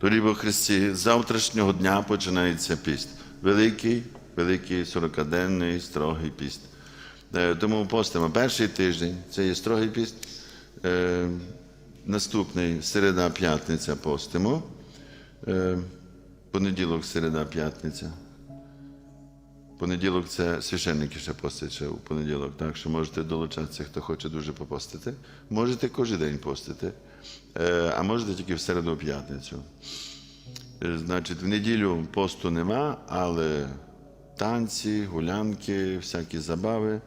Дорогі во Христі, з завтрашнього дня починається піст. Великий, великий 40-денний строгий піст. Е, Тому постимо перший тиждень, це є строгий піст. Е, Наступний середа, п'ятниця постимо. Е, Понеділок, середа, п'ятниця. Понеділок це священники ще постять ще у понеділок, так що можете долучатися, хто хоче дуже попостити. Можете кожен день постити, а можете тільки в середу п'ятницю. Значить, в неділю посту нема, але танці, гулянки, всякі забави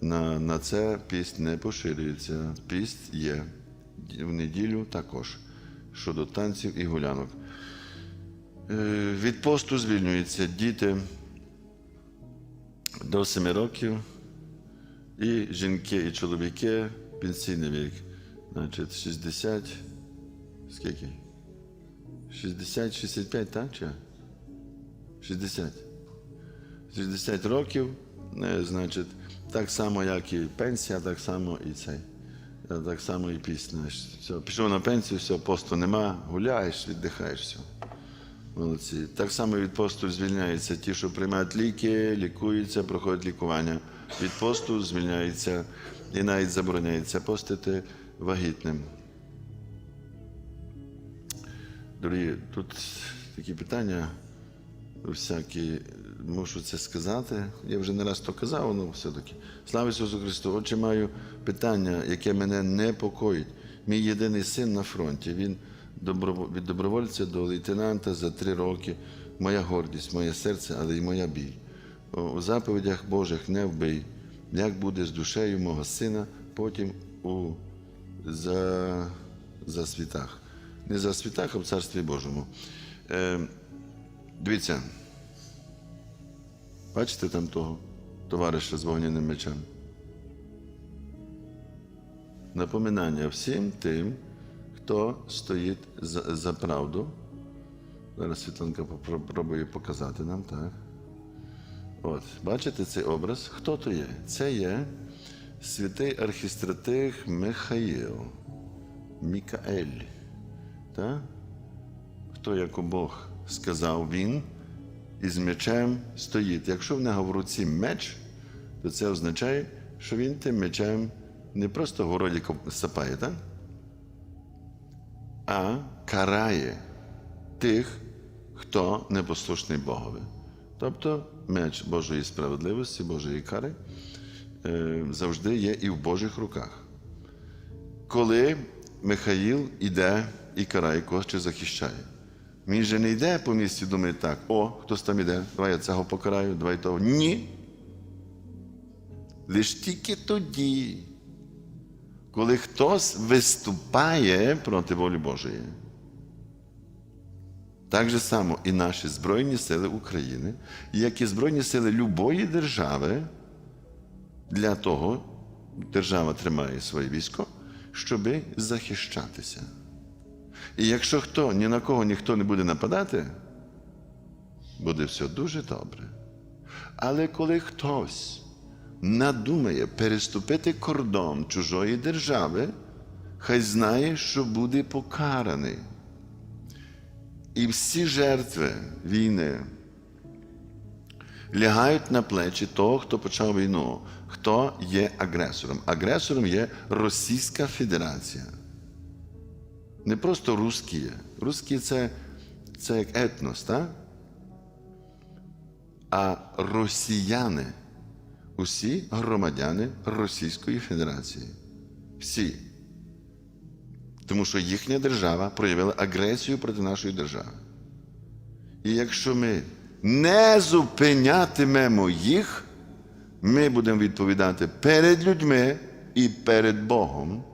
на, на це піст не поширюється. Піст є. В неділю також щодо танців і гулянок. Від посту звільнюються діти до 7 років, і жінки, і чоловіки, пенсійний вік, значить, 60, скільки? 60-65, так? Чи? 60. 60 років, е, значить, так само, як і пенсія, так само і цей. е, Так само і пісня. Все, пішов на пенсію, все, посту нема, гуляєш, віддихаєш, все. Молодці. Так само від посту звільняються ті, що приймають ліки, лікуються, проходять лікування. Від посту звільняються і навіть забороняється постити вагітним. Дорогі, тут такі питання всякі, мушу це сказати. Я вже не раз то казав, але все-таки. Слава Ісусу Христу! Отже, маю питання, яке мене непокоїть. Мій єдиний син на фронті. Він від добровольця до лейтенанта за три роки. Моя гордість, моє серце, але й моя біль. У заповідях Божих не вбий. Як буде з душею мого сина потім у за, за світах. Не за світах, а в Царстві Божому. Е, дивіться, бачите там того товариша з вогняним мечем? Напоминання всім тим, хто стоїть за, за правду. Зараз Світланка попробує показати нам, так. От, бачите цей образ? Хто то є? Це є святий архістратиг Михаїл, Мікаель. Так? Хто як Бог сказав він, із мечем стоїть. Якщо в нього в руці меч, то це означає, що він тим мечем не просто городі сапає, так? а карає тих, хто непослушний Богові. Тобто меч Божої справедливості, Божої кари завжди є і в Божих руках. Коли Михаїл іде і карає когось чи захищає. Він же не йде по місці, думає так, о, хтось там іде, давай я цього покараю, давай того. Ні. Лиш тільки тоді, коли хтось виступає проти волі Божої. Так же само і наші Збройні Сили України, як і Збройні Сили любої держави, для того держава тримає своє військо, щоби захищатися. І якщо хто ні на кого ніхто не буде нападати, буде все дуже добре. Але коли хтось надумає переступити кордон чужої держави, хай знає, що буде покараний. І всі жертви війни лягають на плечі того, хто почав війну, хто є агресором. Агресором є Російська Федерація. Не просто русські. Русські це, це як етнос, так? А росіяни усі громадяни Російської Федерації. Всі. Тому що їхня держава проявила агресію проти нашої держави. І якщо ми не зупинятимемо їх, ми будемо відповідати перед людьми і перед Богом,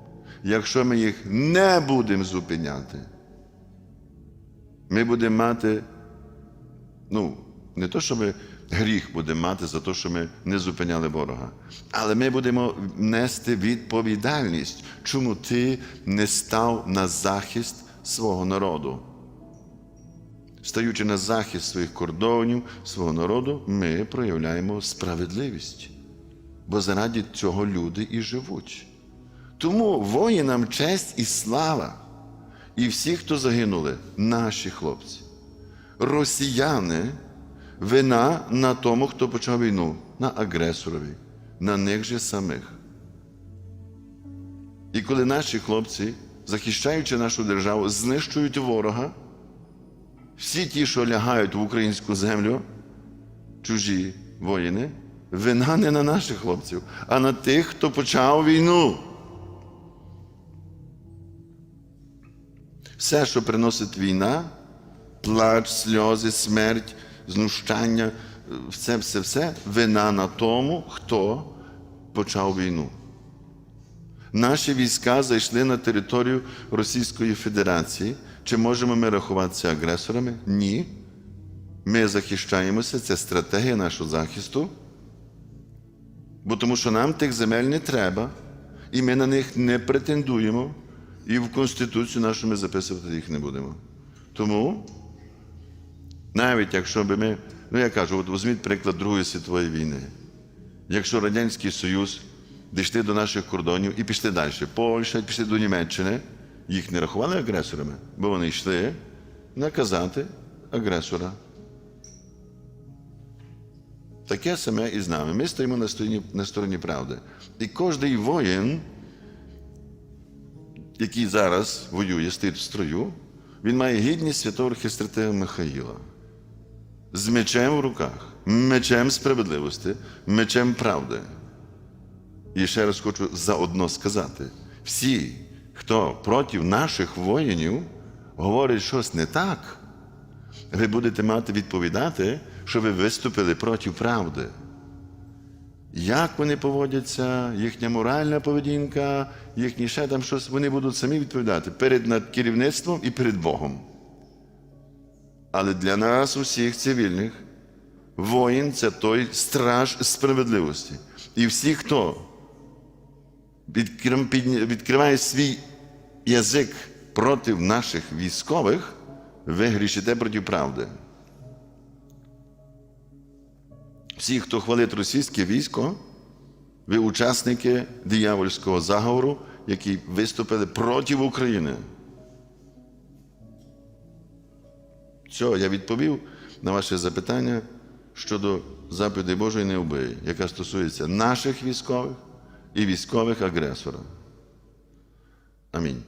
якщо ми їх не будемо зупиняти. Ми будемо мати, ну, не то, що ми гріх будемо мати за те, що ми не зупиняли ворога, але ми будемо нести відповідальність, чому ти не став на захист свого народу. Стаючи на захист своїх кордонів, свого народу, ми проявляємо справедливість. Бо заради цього люди і живуть. Тому воїнам честь і слава. і всі, хто загинули, наші хлопці. Росіяни вина на тому, хто почав війну, на агресорові, на них же самих. І коли наші хлопці, захищаючи нашу державу, знищують ворога, всі ті, що лягають в українську землю, чужі воїни, вина не на наших хлопців, а на тих, хто почав війну. Все, що приносить війна, плач, сльози, смерть, знущання, все, все, все вина на тому, хто почав війну. Наші війська зайшли на територію Російської Федерації. Чи можемо ми рахуватися агресорами? Ні. Ми захищаємося, це стратегія нашого захисту. Бо тому що нам тих земель не треба, і ми на них не претендуємо, і в Конституцію нашу ми записувати їх не будемо. Тому, навіть якщо би ми, ну я кажу, от візьміть приклад Другої світової війни. Якщо Радянський Союз дійшли до наших кордонів і пішли далі, Польща, пішли до Німеччини, їх не рахували агресорами, бо вони йшли наказати агресора. Таке саме і з нами. Ми стоїмо на стороні, на стороні правди. І кожний воїн, який зараз воює, стоїть в строю, він має гідність святого архістратига Михаїла. З мечем в руках, мечем справедливості, мечем правди. І ще раз хочу заодно сказати: всі, хто проти наших воїнів говорить щось не так, ви будете мати відповідати, що ви виступили проти правди. Як вони поводяться, їхня моральна поведінка, їхні ще там щось, вони будуть самі відповідати перед керівництвом і перед Богом. Але для нас, усіх цивільних, воїн це той страж справедливості. І всі, хто відкриває свій язик проти наших військових, ви грішите проти правди. Всі, хто хвалить російське військо, ви учасники диявольського заговору, які виступили проти України. Все, я відповів на ваше запитання щодо заповідей Божої не вбий, яка стосується наших військових і військових агресора. Амінь.